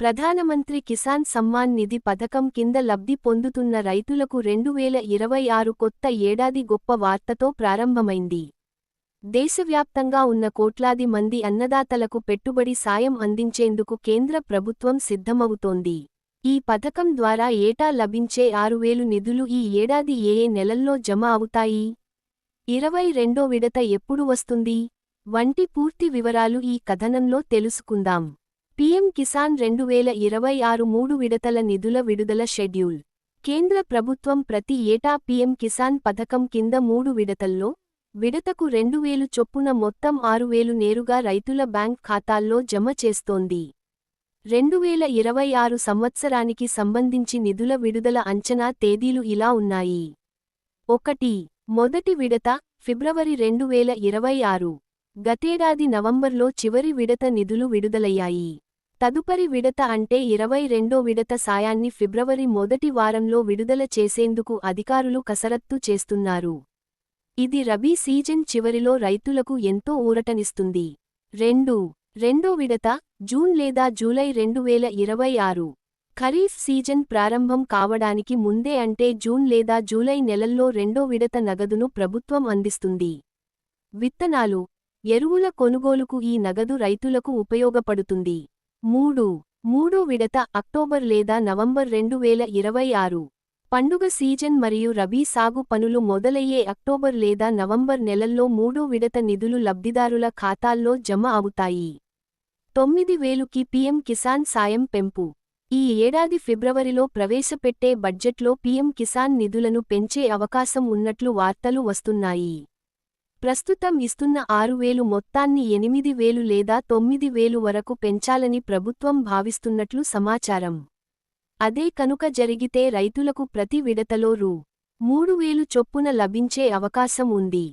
ప్రధానమంత్రి కిసాన్ సమ్మాన్ నిధి పథకం కింద లబ్ధి పొందుతున్న రైతులకు రెండు వేల ఇరవై ఆరు కొత్త ఏడాది గొప్ప వార్తతో ప్రారంభమైంది. దేశవ్యాప్తంగా ఉన్న కోట్లాది మంది అన్నదాతలకు పెట్టుబడి సాయం అందించేందుకు కేంద్ర ప్రభుత్వం సిద్ధమవుతోంది. ఈ పథకం ద్వారా ఏటా లభించే ఆరు వేలు నిధులు ఈ ఏడాది ఏ ఏ నెలల్లో జమ అవుతాయి? ఇరవై రెండో విడత ఎప్పుడు వస్తుంది? వంటి పూర్తి వివరాలు ఈ కథనంలో తెలుసుకుందాం. పీఎం కిసాన్ రెండు వేల ఇరవై ఆరు మూడు విడతల నిధుల విడుదల షెడ్యూల్. కేంద్ర ప్రభుత్వం ప్రతి ఏటా పీఎం కిసాన్ పథకం కింద మూడు విడతల్లో విడతకు రెండు వేలు చొప్పున మొత్తం ఆరు వేలు నేరుగా రైతుల బ్యాంక్ ఖాతాల్లో జమ చేస్తోంది. రెండు వేల ఇరవై ఆరు సంవత్సరానికి సంబంధించి నిధుల విడుదల అంచనా తేదీలు ఇలా ఉన్నాయి. ఒకటి మొదటి విడత ఫిబ్రవరి రెండు వేల ఇరవై ఆరు. గతేడాది నవంబర్లో చివరి విడత నిధులు విడుదలయ్యాయి. తదుపరి విడత అంటే ఇరవై రెండో విడత సాయాన్ని ఫిబ్రవరి మొదటి వారంలో విడుదల చేసేందుకు అధికారులు కసరత్తు చేస్తున్నారు. ఇది రబీ సీజన్ చివరిలో రైతులకు ఎంతో ఊరటనిస్తుంది. రెండు రెండో విడత జూన్ లేదా జూలై రెండు వేల ఇరవై ఆరు. ఖరీఫ్ సీజన్ ప్రారంభం కావడానికి ముందే అంటే జూన్ లేదా జూలై నెలల్లో రెండో విడత నగదును ప్రభుత్వం అందిస్తుంది. విత్తనాలు ఎరువుల కొనుగోలుకు ఈ నగదు రైతులకు ఉపయోగపడుతుంది. మూడు. మూడో విడత అక్టోబర్ లేదా నవంబర్ రెండు వేల ఇరవై ఆరు. పండుగ సీజన్ మరియు రబీ సాగు పనులు మొదలయ్యే అక్టోబర్ లేదా నవంబర్ నెలల్లో మూడో విడత నిధులు లబ్ధిదారుల ఖాతాల్లో జమ అవుతాయి. తొమ్మిది వేలుకి పీఎం కిసాన్ సాయం పెంపు. ఈ ఏడాది ఫిబ్రవరిలో ప్రవేశపెట్టే బడ్జెట్లో పీఎం కిసాన్ నిధులను పెంచే అవకాశం ఉన్నట్లు వార్తలు వస్తున్నాయి. ప్రస్తుతం ఇస్తున్న ఆరు వేలు మొత్తాన్ని ఎనిమిది వేలు లేదా తొమ్మిది వేలు వరకు పెంచాలని ప్రభుత్వం భావిస్తున్నట్లు సమాచారం. అదే కనుక జరిగితే రైతులకు ప్రతి విడతలో రూ. మూడు వేలు చొప్పున లభించే అవకాశం ఉంది.